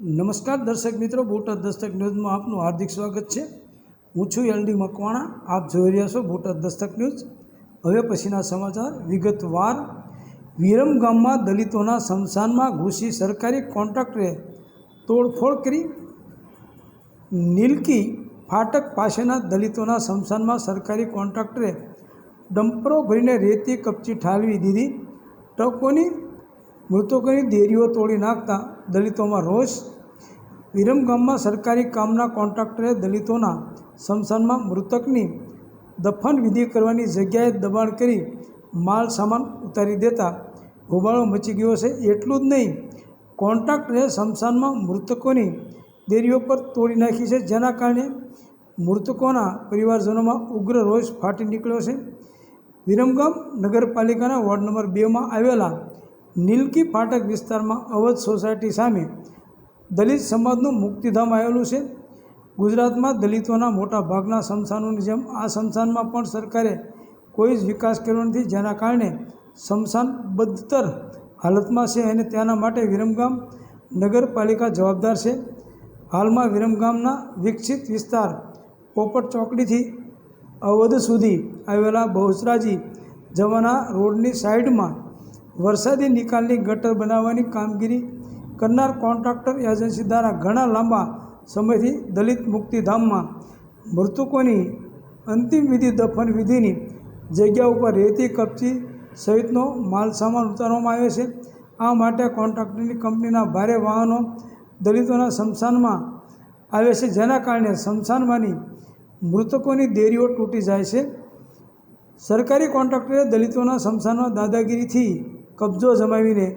નમસ્કાર દર્શક મિત્રો, બોટાદ દસ્તક ન્યૂઝમાં આપનું હાર્દિક સ્વાગત છે. હું છું એલડી મકવાણા, આપ જોઈ રહ્યા છો બોટાદ દસ્તક ન્યૂઝ. હવે પછીના સમાચાર, વિગતવાર. વિરમ ગામમાં દલિતોના સ્મશાનમાં ઘૂસી સરકારી કોન્ટ્રાક્ટરે તોડફોડ કરી. નીલકી ફાટક પાસેના દલિતોના સ્મશાનમાં સરકારી કોન્ટ્રાક્ટરે ડમ્પરો ભરીને રેતી કપચી ઠાલવી દીધી. ટ્રકોની મૃતકોની દેરીઓ તોડી નાખતા દલિતોમાં રોષ. વિરમગામમાં સરકારી કામના કોન્ટ્રાક્ટરે દલિતોના સ્મશાનમાં મૃતકની દફન વિધિ કરવાની જગ્યાએ દબાણ કરી માલ સામાન ઉતારી દેતા હોબાળો મચી ગયો છે. એટલું જ નહીં, કોન્ટ્રાક્ટરે સ્મશાનમાં મૃતકોની દેરીઓ પર તોડી નાખી છે. જેના કારણે મૃતકોના પરિવારજનોમાં ઉગ્ર રોષ ફાટી નીકળ્યો છે. વિરમગામ નગરપાલિકાના વોર્ડ નંબર બેમાં આવેલા નીલકી ફાટક વિસ્તારમાં અવધ સોસાયટી સામે દલિત સમાજનું મુક્તિધામ આવેલું છે. ગુજરાતમાં દલિતોના મોટા ભાગના સ્મશાનોની જેમ આ સ્મશાનમાં પણ સરકારે કોઈ જ વિકાસ કર્યો નથી, જેના કારણે સ્મશાન બદતર હાલતમાં છે અને તેના માટે વિરમગામ નગરપાલિકા જવાબદાર છે. હાલમાં વિરમગામના વિકસિત વિસ્તાર પોપટ ચોકડીથી અવધ સુધી આવેલા બહુચરાજી જવાના રોડની સાઈડમાં વરસાદી નિકાલની ગટર બનાવવાની કામગીરી કરનાર કોન્ટ્રાક્ટર એજન્સી દ્વારા ઘણા લાંબા સમયથી દલિત મુક્તિધામમાં મૃતકોની અંતિમ વિધિ દફન વિધિની જગ્યા ઉપર રેતી કપચી સહિતનો માલસામાન ઉતારવામાં આવે છે. આ માટે કોન્ટ્રાક્ટરની કંપનીના ભારે વાહનો દલિતોના શમશાનમાં આવે છે. જેના કારણે શમશાનમાંની મૃતકોની દેરીઓ તૂટી જાય છે. સરકારી કોન્ટ્રાક્ટરે દલિતોના શમશાનમાં દાદાગીરીથી કબજો જમાવીને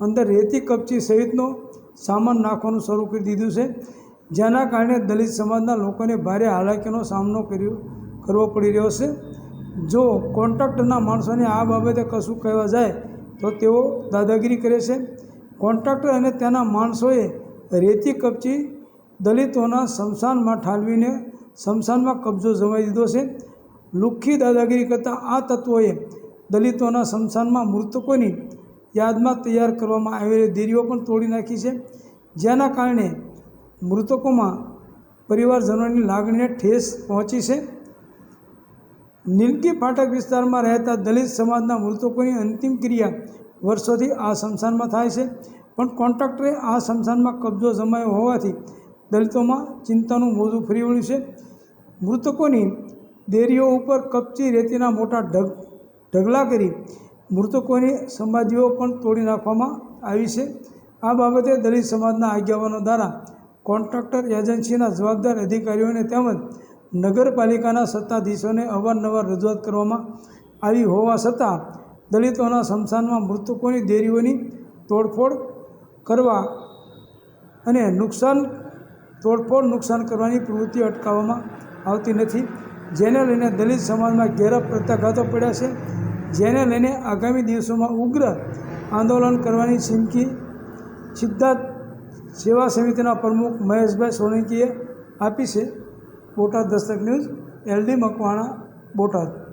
અંદર રેતી કપચી સહિતનો સામાન નાખવાનું શરૂ કરી દીધું છે. જેના કારણે દલિત સમાજના લોકોને ભારે હાલાકીનો સામનો કર્યો, કરવો પડી રહ્યો છે. જો કોન્ટ્રાક્ટરના માણસોને આ બાબતે કશું કહેવા જાય, તો તેઓ દાદાગીરી કરે છે. કોન્ટ્રાક્ટર અને તેના માણસોએ રેતી કપચી દલિતોના શમશાનમાં ઠાલવીને શમશાનમાં કબજો જમાવી દીધો છે. લુખ્ખી દાદાગીરી કરતાં આ તત્વોએ દલિતોના સ્મશાનમાં મૃતકોની યાદમાં તૈયાર કરવામાં આવેલી દેરીઓ પણ તોડી નાખી છે. જેના કારણે મૃતકોમાં પરિવારજનોની લાગણીને ઠેસ પહોંચી છે. નીલકી ફાટક વિસ્તારમાં રહેતા દલિત સમાજના મૃતકોની અંતિમ ક્રિયા વર્ષોથી આ સ્મશાનમાં થાય છે. પણ કોન્ટ્રાક્ટરે આ સ્મશાનમાં કબજો જમાયો હોવાથી દલિતોમાં ચિંતાનું મોજું ફરી વળ્યું છે. મૃતકોની દેરીઓ ઉપર કપચી રેતીના મોટા ઢગ ઢગલા કરી મૃતકોની સમાધિઓ પણ તોડી નાખવામાં આવી છે. આ બાબતે દલિત સમાજના આગેવાનો દ્વારા કોન્ટ્રાક્ટર એજન્સીના જવાબદાર અધિકારીઓને તેમજ નગરપાલિકાના સત્તાધીશોને અવારનવાર રજૂઆત કરવામાં આવી હોવા છતાં દલિતોના સ્મશાનમાં મૃતકોની દેરીઓની તોડફોડ કરવા અને નુકસાન, તોડફોડ નુકસાન કરવાની પ્રવૃત્તિ અટકાવવામાં આવતી નથી. જેને લઈને દલિત સમાજમાં ઘેરા પ્રત્યાઘાતો પડ્યા છે, જેને લઈને આગામી દિવસોમાં ઉગ્ર આંદોલન કરવાની ચીમકી સિદ્ધાર્થ સેવા સમિતિના પ્રમુખ મહેશભાઈ સોલંકીએ આપી છે. Botad Dastak news, L D Makwana, Botad.